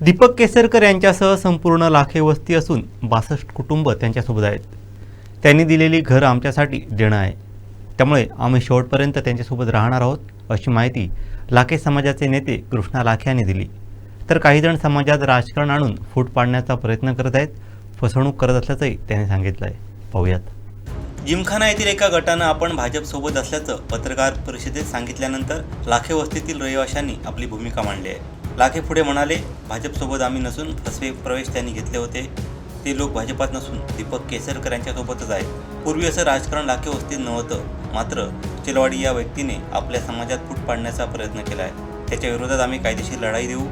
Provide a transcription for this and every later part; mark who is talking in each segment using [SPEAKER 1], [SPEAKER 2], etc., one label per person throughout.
[SPEAKER 1] दीपक केसरकर यांच्यासह संपूर्ण लाखे वस्ती असून बासष्ट कुटुंब त्यांच्यासोबत आहेत. त्यांनी दिलेली घर आमच्यासाठी देणं आहे. त्यामुळे आम्ही शेवटपर्यंत त्यांच्यासोबत राहणार आहोत अशी माहिती लाखे समाजाचे नेते कृष्णा लाखे यांनी दिली. तर काही जण समाजात राजकारण आणून फूट पाडण्याचा प्रयत्न करत आहेत फसवणूक करत असल्याचंही त्यांनी सांगितलं आहे पाहूयात. जिमखाना येथील एका गटानं आपण भाजपसोबत असल्याचं पत्रकार परिषदेत सांगितल्यानंतर लाखे वस्तीतील रहिवाशांनी आपली भूमिका मांडली आहे. लाखे पुढे म्हणाले भाजपसोबत आम्ही नसून फसवे प्रवेश त्यांनी घेतले होते. ते लोक भाजपात नसून दीपक केसरकर यांच्यासोबतच आहेत. पूर्वी असं राजकारण लाखे वस्तीत नव्हतं. मात्र चिलवाडी या व्यक्तीने आपल्या समाजात फूट पाडण्याचा प्रयत्न केला आहे त्याच्या विरोधात आम्ही कायदेशीर लढाई देऊ.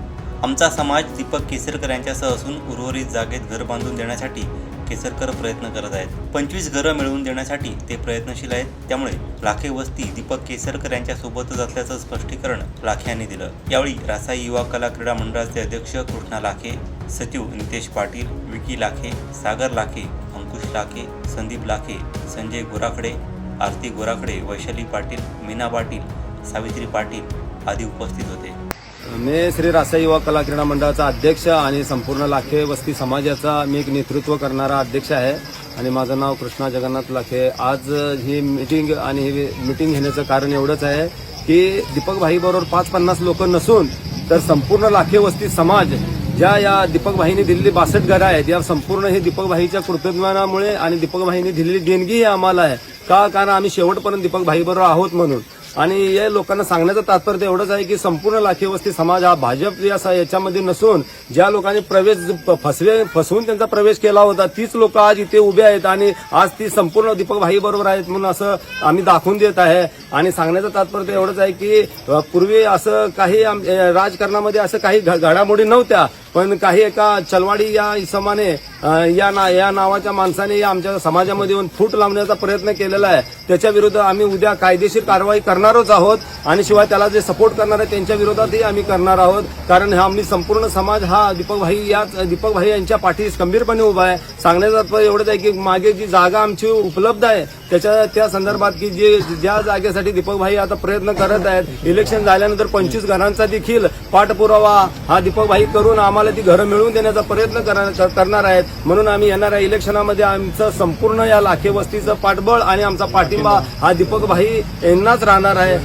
[SPEAKER 1] आमचा समाज दीपक केसरकर यांच्यासह असून उर्वरित जागेत घर बांधून देण्यासाठी केसरकर प्रयत्न करत आहेत. पंचवीस घरं मिळवून देण्यासाठी ते प्रयत्नशील आहेत. त्यामुळे लाखे वस्ती दीपक केसरकर यांच्यासोबतच असल्याचं स्पष्टीकरण लाखे यांनी दिलं. यावेळी रासाई युवा कला क्रीडा मंडळाचे अध्यक्ष कृष्णा लाखे सचिव नितेश पाटील विकी लाखे सागर लाखे अंकुश लाखे संदीप लाखे संजय गोराखडे आरती गोराखडे वैशाली पाटील मीना पाटील सावित्री पाटील आदी उपस्थित होते.
[SPEAKER 2] मी श्री रासा युवा कला क्रीडा मंडळाचा अध्यक्ष आणि संपूर्ण लाखे वस्ती समाजाचा मी एक नेतृत्व करणारा अध्यक्ष आहे. आणि माझं नाव कृष्णा जगन्नाथ लाखे. आज ही मीटिंग आणि ही मीटिंग घेण्याचं कारण एवढंच आहे की दीपक भाईबरोबर पाच पन्नास लोक नसून तर संपूर्ण लाखे वस्ती समाज ज्या या दीपक दिलेली बासष्ट घरं आहेत या संपूर्ण हे दीपक भाईच्या कृतज्ञानामुळे आणि दीपक दिलेली देणगी ही आम्हाला आहे. का? कारण आम्ही शेवटपर्यंत दीपक बरोबर आहोत म्हणून. आणि या लोकांना सांगण्याचं तात्पर्य एवढंच आहे की संपूर्ण लाखे वस्ती समाज हा भाजप या याच्यामध्ये नसून ज्या लोकांनी प्रवेश फसवे फसवून त्यांचा प्रवेश केला होता तीच लोक आज इथे उभे आहेत आणि आज ती संपूर्ण दीपक भाई बरोबर आहेत म्हणून असं आम्ही दाखवून देत आहे. आणि सांगण्याचं तात्पर्य एवढंच आहे की पूर्वी असं काही आम- राजकारणामध्ये असं काही घ- घडामोडी नव्हत्या पण काही एका चलवाडी या इसमाने या ना या नावाच्या माणसाने या आमच्या समाजामध्ये येऊन फूट लावण्याचा प्रयत्न केलेला आहे. त्याच्या विरुद्ध आम्ही उद्या कायदेशीर कारवाई करणारच आहोत आणि शिवाय त्याला जे सपोर्ट करणार आहे त्यांच्या विरोधातही आम्ही करणार आहोत. कारण हा आम्ही संपूर्ण समाज हा दीपकभाई या याच यांच्या पाठीस गंभीरपणे उभा आहे. सांगण्याचा एवढंच आहे की मागे जी जागा आमची उपलब्ध आहे त्याच्या त्या संदर्भात की जे ज्या जागेसाठी दीपक भाई आता प्रयत्न करत आहेत इलेक्शन झाल्यानंतर पंचवीस घरांचा देखील पाठपुरावा हा दीपक भाई करून आम्हाला ती घरं मिळवून देण्याचा प्रयत्न करणार करणार आहेत. म्हणून आम्ही येणाऱ्या इलेक्शनामध्ये आमचं संपूर्ण या लाखे वस्तीचं पाठबळ आणि आमचा पाठिंबा हा दीपक भाई यांनाच राहणार आहे.